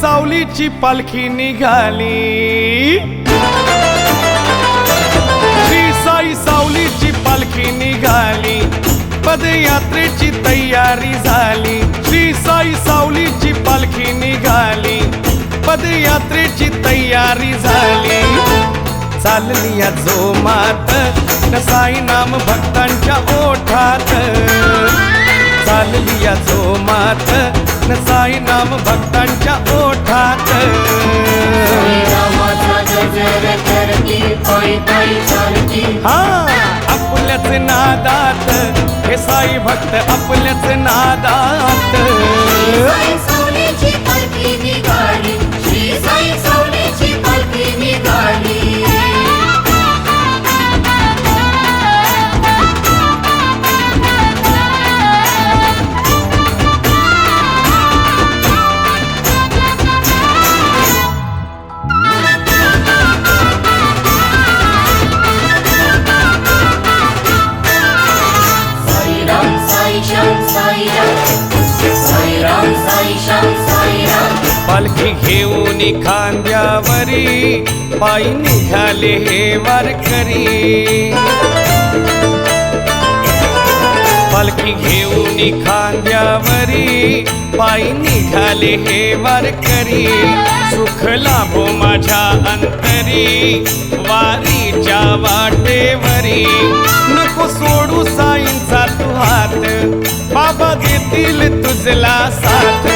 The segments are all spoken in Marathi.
सावलीची पालखी निघाली. श्री साई सावलीची पालखी निघाली. पदयात्रेची तयारी झाली. श्री साई सावलीची पालखी निघाली. पदयात्रेची तयारी झाली. चालली या जोमात. साई नाम भक्तांच्या ओठात. चालली या जोमात. साई नाम भक्तांच्या ओठात. हा आपल्याच नादात. हे साई भक्त आपल्याच नादात. पालखी घेऊन खांद्यावरी पायी निघाले हे वारकरी. पालखी घेऊन खांद्यावरी पायी निघाले हे वारकरी. सुख लाभो माझ्या अंतरी वारीच्या वाटेवरी. नको सोडू साईंचा तू हात बाबा देतील तुझला साथ.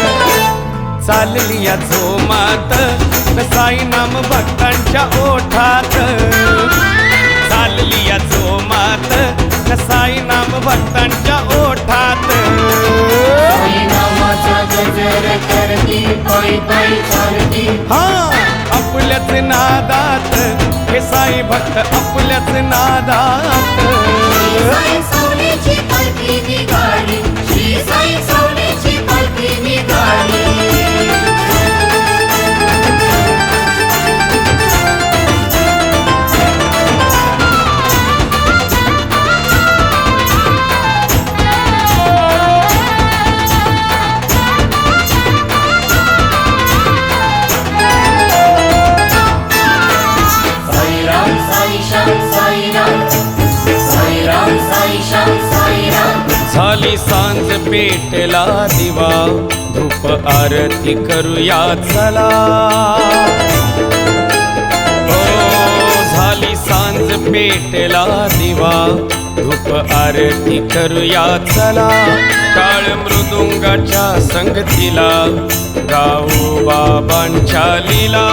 चालली या झोमात साई नाम भक्तांच्या ओठात. चालली या झोमात साई नाम भक्तांच्या ओठात. हा आपल्याच नादात. हे साई भक्त आपल्याच नादात. श्री साई पालखी निघाली. पेटला दिवा. धूप आरती करूया चला. ओ झाली सांज पेटला दिवा. धूप आरती करूया चला. काळ मृदुंगाच्या संगतीला गाऊ बाबांच्या लीला.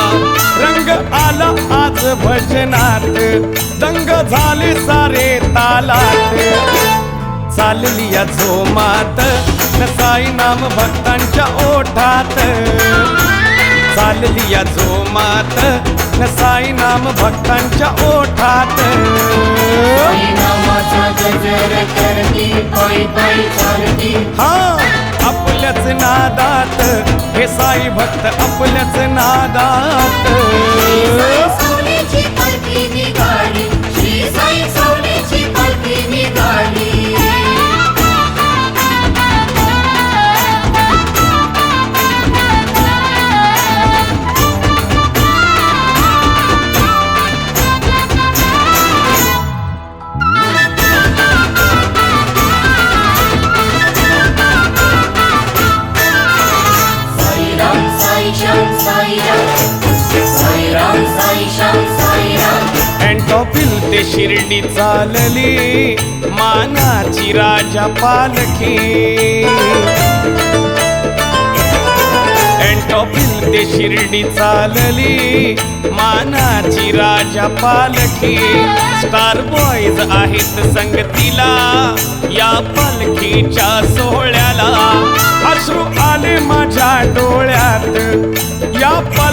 रंग आला आज भजनात दंग झाले सारे तालात. चालली या झोमात साई नाम भक्तांच्या ओठात. चालली या झोमात साई नाम भक्तांच्या ओठात. हा आपल्याच नादात. हे साई भक्त आपल्याच नादात. ते शिर्डी चालली मानाची राजा पालखी. अँटॉपिल ते शिर्डी चालली मानाची राजा पालखी. स्टार बॉईज आहेत संगतीला या पालखीच्या सोहळ्याला. अश्रू आले माझ्या डोळ्यात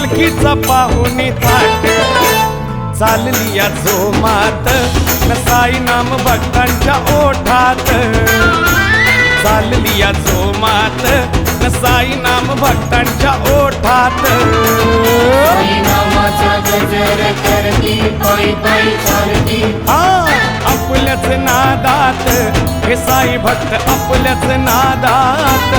पालखीचा पाहुणी थाट. चालली या जोमात. न साई नाम भक्तांच्या ओठात. चालली या जोमात. न साई नाम भक्तांच्या ओठात. आपल्याच नादात. हे साई भक्त आपल्याच नादात.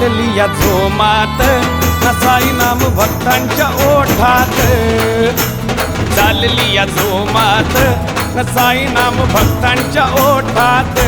चालली या झोमात नसाई नाम भक्तांच्या ओठात. चालली या जोमात. न नाम भक्तांच्या ओठात.